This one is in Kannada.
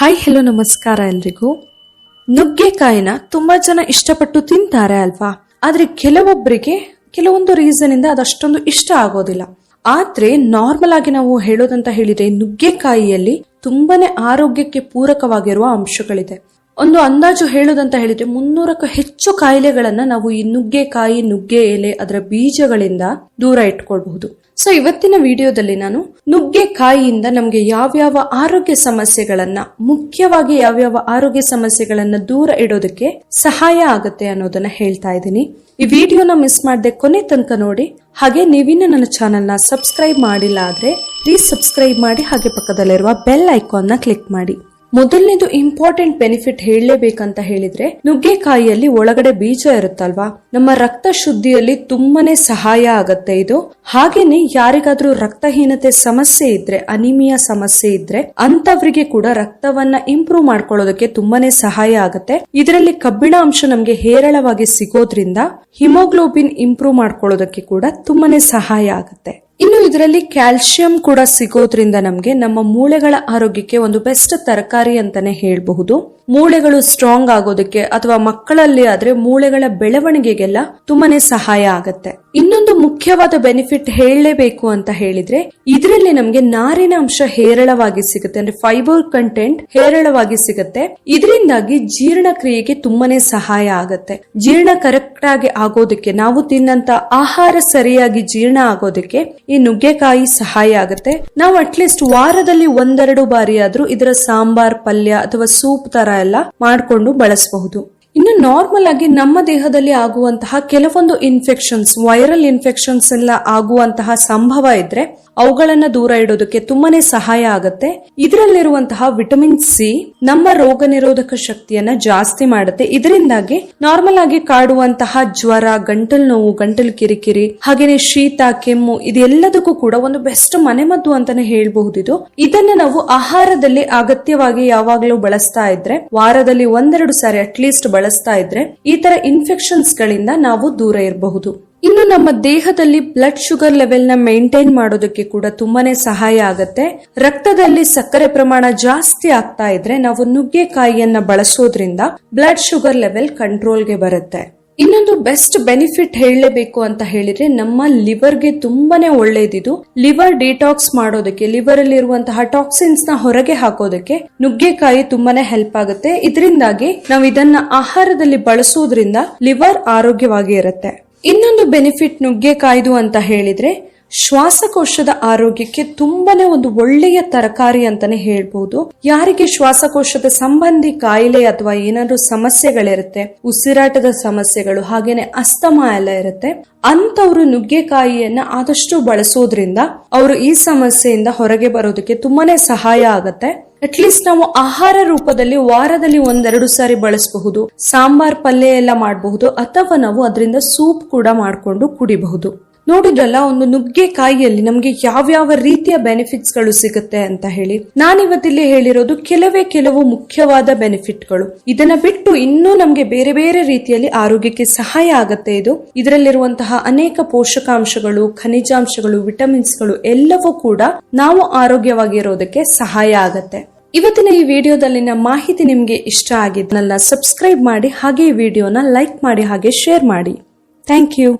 ಹಾಯ್, ಹೆಲೋ, ನಮಸ್ಕಾರ ಎಲ್ರಿಗೂ. ನುಗ್ಗೆಕಾಯಿನ ತುಂಬಾ ಜನ ಇಷ್ಟಪಟ್ಟು ತಿಂತಾರೆ ಅಲ್ವಾ? ಆದ್ರೆ ಕೆಲವೊಬ್ಬರಿಗೆ ಕೆಲವೊಂದು ರೀಸನ್ ಇಂದ ಅದಷ್ಟೊಂದು ಇಷ್ಟ ಆಗೋದಿಲ್ಲ. ಆದ್ರೆ ನಾರ್ಮಲ್ ಆಗಿ ನಾವು ಹೇಳೋದಂತ ಹೇಳಿದ್ರೆ ನುಗ್ಗೆಕಾಯಿಯಲ್ಲಿ ತುಂಬಾನೇ ಆರೋಗ್ಯಕ್ಕೆ ಪೂರಕವಾಗಿರುವ ಅಂಶಗಳಿದೆ. ಒಂದು ಅಂದಾಜು ಹೇಳೋದಂತ ಹೇಳಿದ್ರೆ ಮುನ್ನೂರಕ್ಕೂ ಹೆಚ್ಚು ಕಾಯಿಲೆಗಳನ್ನ ನಾವು ಈ ನುಗ್ಗೆಕಾಯಿ, ನುಗ್ಗೆ ಎಲೆ, ಅದರ ಬೀಜಗಳಿಂದ ದೂರ ಇಟ್ಕೊಳ್ಬಹುದು. ಸೊ ಇವತ್ತಿನ ವಿಡಿಯೋದಲ್ಲಿ ನಾನು ನುಗ್ಗೆಕಾಯಿಯಿಂದ ನಮಗೆ ಯಾವ್ಯಾವ ಆರೋಗ್ಯ ಸಮಸ್ಯೆಗಳನ್ನ, ಮುಖ್ಯವಾಗಿ ಯಾವ್ಯಾವ ಆರೋಗ್ಯ ಸಮಸ್ಯೆಗಳನ್ನ ದೂರ ಇಡೋದಕ್ಕೆ ಸಹಾಯ ಆಗುತ್ತೆ ಅನ್ನೋದನ್ನ ಹೇಳ್ತಾ ಇದ್ದೀನಿ. ಈ ವಿಡಿಯೋನ ಮಿಸ್ ಮಾಡದೆ ಕೊನೆ ತನಕ ನೋಡಿ. ಹಾಗೆ ನೀವಿನ ನನ್ನ ಚಾನೆಲ್ನ ಸಬ್ಸ್ಕ್ರೈಬ್ ಮಾಡಿಲ್ಲ ಆದ್ರೆ ಪ್ಲೀಸ್ ಸಬ್ಸ್ಕ್ರೈಬ್ ಮಾಡಿ ಹಾಗೆ ಪಕ್ಕದಲ್ಲಿರುವ ಬೆಲ್ ಐಕಾನ್ನ ಕ್ಲಿಕ್ ಮಾಡಿ. ಮೊದಲನೇದು ಇಂಪಾರ್ಟೆಂಟ್ ಬೆನಿಫಿಟ್ ಹೇಳಲೇಬೇಕಂತ ಹೇಳಿದ್ರೆ, ನುಗ್ಗೆಕಾಯಿಯಲ್ಲಿ ಒಳಗಡೆ ಬೀಜ ಇರುತ್ತಲ್ವಾ? ನಮ್ಮ ರಕ್ತ ಶುದ್ಧಿಯಲ್ಲಿ ತುಂಬಾನೇ ಸಹಾಯ ಆಗತ್ತೆ ಇದು. ಹಾಗೇನೆ ಯಾರಿಗಾದ್ರೂ ರಕ್ತಹೀನತೆ ಸಮಸ್ಯೆ ಇದ್ರೆ, ಅನಿಮಿಯಾ ಸಮಸ್ಯೆ ಇದ್ರೆ ಅಂತವರಿಗೆ ಕೂಡ ರಕ್ತವನ್ನ ಇಂಪ್ರೂವ್ ಮಾಡ್ಕೊಳ್ಳೋದಕ್ಕೆ ತುಂಬಾನೇ ಸಹಾಯ ಆಗತ್ತೆ. ಇದರಲ್ಲಿ ಕಬ್ಬಿಣ ಅಂಶ ನಮ್ಗೆ ಹೇರಳವಾಗಿ ಸಿಗೋದ್ರಿಂದ ಹಿಮೋಗ್ಲೋಬಿನ್ ಇಂಪ್ರೂವ್ ಮಾಡ್ಕೊಳ್ಳೋದಕ್ಕೆ ಕೂಡ ತುಂಬಾನೇ ಸಹಾಯ ಆಗತ್ತೆ. ಇನ್ನು ಇದರಲ್ಲಿ ಕ್ಯಾಲ್ಸಿಯಂ ಕೂಡ ಸಿಗೋದ್ರಿಂದ ನಮಗೆ ನಮ್ಮ ಮೂಳೆಗಳ ಆರೋಗ್ಯಕ್ಕೆ ಒಂದು ಬೆಸ್ಟ್ ತರಕಾರಿ ಅಂತಾನೆ ಹೇಳಬಹುದು. ಮೂಳೆಗಳು ಸ್ಟ್ರಾಂಗ್ ಆಗೋದಕ್ಕೆ ಅಥವಾ ಮಕ್ಕಳಲ್ಲಿ ಆದ್ರೆ ಮೂಳೆಗಳ ಬೆಳವಣಿಗೆಗೆಲ್ಲ ತುಂಬಾನೇ ಸಹಾಯ ಆಗತ್ತೆ. ಇನ್ನೊಂದು ಮುಖ್ಯವಾದ ಬೆನಿಫಿಟ್ ಹೇಳಲೇಬೇಕು ಅಂತ ಹೇಳಿದ್ರೆ ಇದರಲ್ಲಿ ನಮಗೆ ನಾರಿನ ಅಂಶ ಹೇರಳವಾಗಿ ಸಿಗುತ್ತೆ. ಅಂದ್ರೆ ಫೈಬರ್ ಕಂಟೆಂಟ್ ಹೇರಳವಾಗಿ ಸಿಗುತ್ತೆ. ಇದರಿಂದಾಗಿ ಜೀರ್ಣಕ್ರಿಯೆಗೆ ತುಂಬಾನೇ ಸಹಾಯ ಆಗತ್ತೆ. ಜೀರ್ಣ ಆಗಿ ಆಗೋದಕ್ಕೆ, ನಾವು ತಿನ್ನಂತ ಆಹಾರ ಸರಿಯಾಗಿ ಜೀರ್ಣ ಆಗೋದಕ್ಕೆ ಈ ನುಗ್ಗೆಕಾಯಿ ಸಹಾಯ ಆಗುತ್ತೆ. ನಾವು ಅಟ್ಲೀಸ್ಟ್ ವಾರದಲ್ಲಿ ಒಂದೆರಡು ಬಾರಿ ಆದ್ರೂ ಇದರ ಸಾಂಬಾರ್, ಪಲ್ಯ ಅಥವಾ ಸೂಪ್ ತರ ಎಲ್ಲ ಮಾಡ್ಕೊಂಡು ಬಳಸಬಹುದು. ಇನ್ನು ನಾರ್ಮಲ್ ಆಗಿ ನಮ್ಮ ದೇಹದಲ್ಲಿ ಆಗುವಂತಹ ಕೆಲವೊಂದು ಇನ್ಫೆಕ್ಷನ್ಸ್ ವೈರಲ್ ಇನ್ಫೆಕ್ಷನ್ಸ್ ಎಲ್ಲ ಆಗುವಂತಹ ಸಂಭವ ಇದ್ರೆ ಅವುಗಳನ್ನ ದೂರ ಇಡೋದಕ್ಕೆ ತುಂಬಾನೇ ಸಹಾಯ ಆಗುತ್ತೆ. ಇದರಲ್ಲಿರುವಂತಹ ವಿಟಮಿನ್ ಸಿ ನಮ್ಮ ರೋಗ ನಿರೋಧಕ ಶಕ್ತಿಯನ್ನ ಜಾಸ್ತಿ ಮಾಡುತ್ತೆ. ಇದರಿಂದಾಗಿ ನಾರ್ಮಲ್ ಆಗಿ ಕಾಡುವಂತಹ ಜ್ವರ, ಗಂಟಲು ನೋವು, ಗಂಟಲು ಕಿರಿಕಿರಿ, ಹಾಗೇನೆ ಶೀತ, ಕೆಮ್ಮು ಇದೆಲ್ಲದಕ್ಕೂ ಕೂಡ ಒಂದು ಬೆಸ್ಟ್ ಮನೆಮದ್ದು ಅಂತಾನೆ ಹೇಳ್ಬಹುದು ಇದು ಇದನ್ನ ನಾವು ಆಹಾರದಲ್ಲಿ ಅಗತ್ಯವಾಗಿ ಯಾವಾಗಲೂ ಬಳಸ್ತಾ ಇದ್ರೆ ವಾರದಲ್ಲಿ ಒಂದೆರಡು ಸಾರಿ ಅಟ್ಲೀಸ್ಟ್ ಬಳಸ್ತಾ ಇದ್ರೆ ಈ ತರ ಇನ್ಫೆಕ್ಷನ್ಸ್ ಗಳಿಂದ ನಾವು ದೂರ ಇರಬಹುದು. ಇನ್ನು ನಮ್ಮ ದೇಹದಲ್ಲಿ ಬ್ಲಡ್ ಶುಗರ್ ಲೆವೆಲ್ನ ಮೇಂಟೈನ್ ಮಾಡೋದಕ್ಕೆ ಕೂಡ ತುಂಬಾನೇ ಸಹಾಯ ಆಗತ್ತೆ. ರಕ್ತದಲ್ಲಿ ಸಕ್ಕರೆ ಪ್ರಮಾಣ ಜಾಸ್ತಿ ಆಗ್ತಾ ಇದ್ರೆ ನಾವು ನುಗ್ಗೆಕಾಯಿಯನ್ನ ಬಳಸೋದ್ರಿಂದ ಬ್ಲಡ್ ಶುಗರ್ ಲೆವೆಲ್ ಕಂಟ್ರೋಲ್ಗೆ ಬರುತ್ತೆ. ಇನ್ನೊಂದು ಬೆಸ್ಟ್ ಬೆನಿಫಿಟ್ ಹೇಳಲೇಬೇಕು ಅಂತ ಹೇಳಿದ್ರೆ ನಮ್ಮ ಲಿವರ್ಗೆ ತುಂಬಾನೇ ಒಳ್ಳೇದಿದು. ಲಿವರ್ ಡಿಟಾಕ್ಸ್ ಮಾಡೋದಕ್ಕೆ ಲಿವರ್ ಅಲ್ಲಿ ಇರುವಂತಹ ಟಾಕ್ಸಿನ್ಸ್ನ ಹೊರಗೆ ಹಾಕೋದಕ್ಕೆ ನುಗ್ಗೆಕಾಯಿ ತುಂಬಾನೇ ಹೆಲ್ಪ್ ಆಗುತ್ತೆ. ಇದರಿಂದಾಗಿ ನಾವು ಇದನ್ನ ಆಹಾರದಲ್ಲಿ ಬಳಸೋದ್ರಿಂದ ಲಿವರ್ ಆರೋಗ್ಯವಾಗಿ ಇರುತ್ತೆ. ಇನ್ನೊಂದು ಬೆನಿಫಿಟ್ ನುಗ್ಗೆಕಾಯ್ದು ಅಂತ ಹೇಳಿದ್ರೆ ಶ್ವಾಸಕೋಶದ ಆರೋಗ್ಯಕ್ಕೆ ತುಂಬಾನೇ ಒಂದು ಒಳ್ಳೆಯ ತರಕಾರಿ ಅಂತಾನೆ ಹೇಳ್ಬಹುದು ಯಾರಿಗೆ ಶ್ವಾಸಕೋಶದ ಸಂಬಂಧಿ ಕಾಯಿಲೆ ಅಥವಾ ಏನಾದ್ರು ಸಮಸ್ಯೆಗಳಿರುತ್ತೆ, ಉಸಿರಾಟದ ಸಮಸ್ಯೆಗಳು, ಹಾಗೇನೆ ಅಸ್ತಮ ಎಲ್ಲ ಇರುತ್ತೆ ಅಂತವ್ರು ನುಗ್ಗೆಕಾಯಿಯನ್ನ ಆದಷ್ಟು ಬಳಸೋದ್ರಿಂದ ಅವರು ಈ ಸಮಸ್ಯೆಯಿಂದ ಹೊರಗೆ ಬರೋದಕ್ಕೆ ತುಂಬಾನೇ ಸಹಾಯ ಆಗತ್ತೆ. ಅಟ್ಲೀಸ್ಟ್ ನಾವು ಆಹಾರ ರೂಪದಲ್ಲಿ ವಾರದಲ್ಲಿ ಒಂದೆರಡು ಸಾರಿ ಬಳಸಬಹುದು. ಸಾಂಬಾರ್ ಪಲ್ಯ ಎಲ್ಲ ಮಾಡಬಹುದು, ಅಥವಾ ನಾವು ಅದರಿಂದ ಸೂಪ್ ಕೂಡ ಮಾಡಿಕೊಂಡು ಕುಡಿಬಹುದು. ನೋಡಿದ್ರಲ್ಲ, ಒಂದು ನುಗ್ಗೆಕಾಯಿಯಲ್ಲಿ ನಮಗೆ ಯಾವ್ಯಾವ ರೀತಿಯ ಬೆನಿಫಿಟ್ಸ್ಗಳು ಸಿಗುತ್ತೆ ಅಂತ ಹೇಳಿ. ನಾನಿವತ್ತಿಲ್ಲಿ ಹೇಳಿರೋದು ಕೆಲವೇ ಕೆಲವು ಮುಖ್ಯವಾದ ಬೆನಿಫಿಟ್ಗಳು. ಇದನ್ನ ಬಿಟ್ಟು ಇನ್ನೂ ನಮಗೆ ಬೇರೆ ಬೇರೆ ರೀತಿಯಲ್ಲಿ ಆರೋಗ್ಯಕ್ಕೆ ಸಹಾಯ ಆಗತ್ತೆ ಇದು. ಇದರಲ್ಲಿರುವಂತಹ ಅನೇಕ ಪೋಷಕಾಂಶಗಳು, ಖನಿಜಾಂಶಗಳು ವಿಟಮಿನ್ಸ್ಗಳು ಎಲ್ಲವೂ ಕೂಡ ನಾವು ಆರೋಗ್ಯವಾಗಿರೋದಕ್ಕೆ ಸಹಾಯ ಆಗತ್ತೆ. ಇವತ್ತಿನ ಈ ವಿಡಿಯೋದಲ್ಲಿನ ಮಾಹಿತಿ ನಿಮಗೆ ಇಷ್ಟ ಆಗಿದ್ನಲ್ಲ ಸಬ್ಸ್ಕ್ರೈಬ್ ಮಾಡಿ, ಹಾಗೆ ಈ ವಿಡಿಯೋನ ಲೈಕ್ ಮಾಡಿ, ಹಾಗೆ ಶೇರ್ ಮಾಡಿ. Thank you.